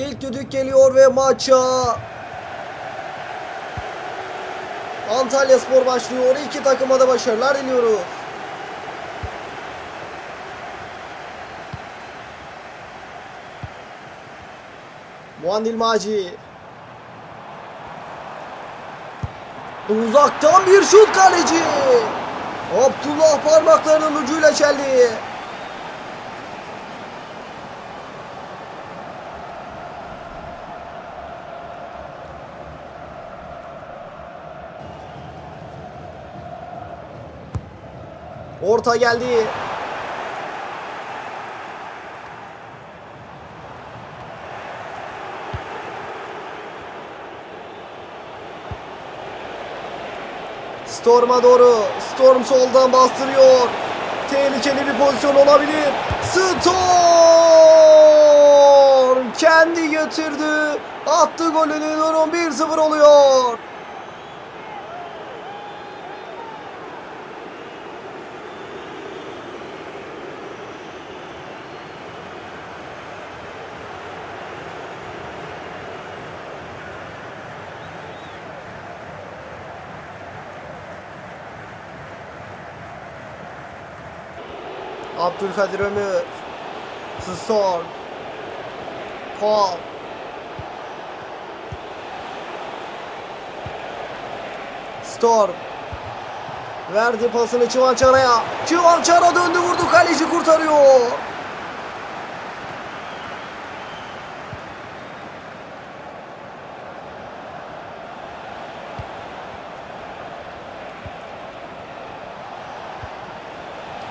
İlk düdük geliyor ve maça Antalya Spor başlıyor. İki takıma da başarılar diliyoruz. Muandil Maci. Uzaktan bir şut kaleci. Abdullah parmaklarının ucuyla çeldi. Orta geldi. Storm'a doğru. Storm soldan bastırıyor. Tehlikeli bir pozisyon olabilir. Storm kendi götürdü. Attı golünü. Durum 1-0 oluyor. Abdülkadir Ömür. Storm. Paul. Storm. Verdi pasını Çıvançara'ya. Çıvançara döndü vurdu kaleci kurtarıyor.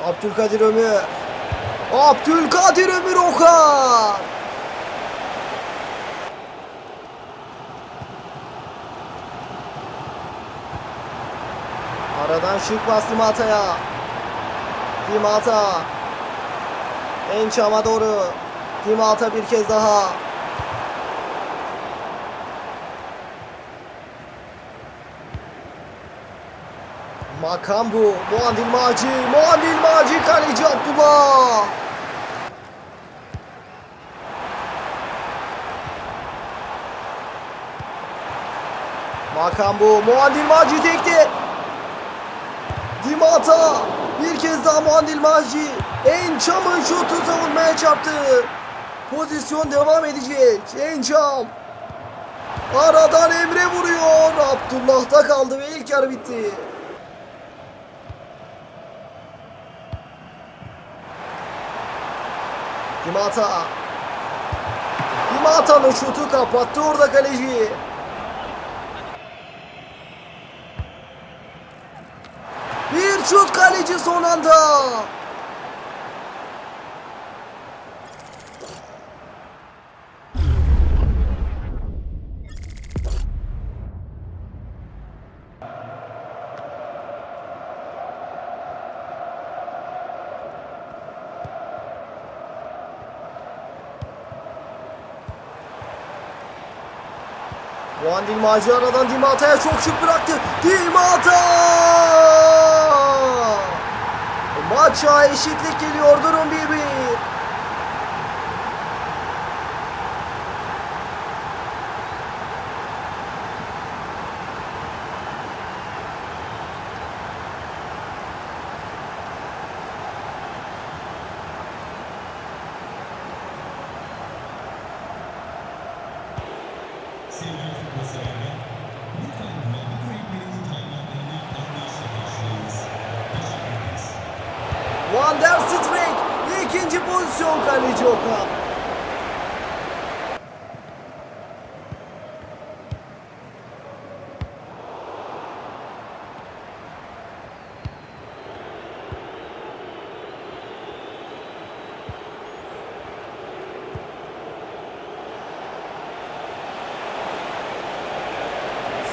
Abdülkadir Ömür. Abdülkadir Ömür Okan. Aradan şık bastı Mata'ya. Dimata. Ençam'a doğru. Dimata bir kez daha. Makambu, Muandil Maci, Muandil Maci kaleci Abdullah. Makambu, Muandil Maci tekti. Dimata, bir kez daha Muandil Maci. Ençam'ın şutu savunmaya çarptı. Pozisyon devam edecek. Ençam. Aradan Emre vuruyor. Abdullah'ta kaldı ve ilk yarı bitti. Dimata. Dimata'nın şutu kapattı orada kaleci. Bir şut kaleci son anda. Muandil Maci aradan Dimata'ya çok şık bıraktı. Dimata! Maça eşitlik geliyor durum 1-1. Sevgili futbol Van der Streek ikinci pozisyon kaleci Okan.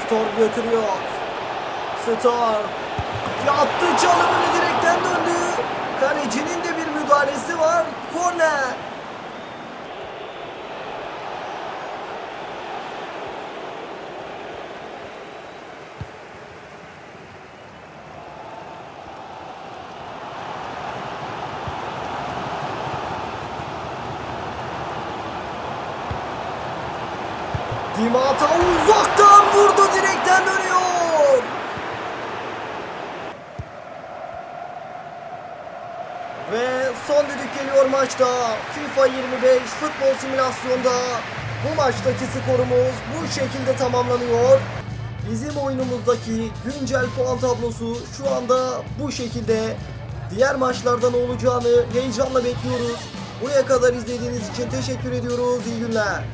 Storm götürüyor. Storm. Yattı çalımını direkten döndü. Kalecinin de bir müdahalesi var. Korner. Dimata uzaktan vurdu direkten dönüyor. Ve son düdük geliyor maçta. FIFA 25 futbol simülasyonda bu maçtaki skorumuz bu şekilde tamamlanıyor. Bizim oyunumuzdaki güncel puan tablosu şu anda bu şekilde. Diğer maçlarda ne olacağını heyecanla bekliyoruz. Buraya kadar izlediğiniz için teşekkür ediyoruz. İyi günler.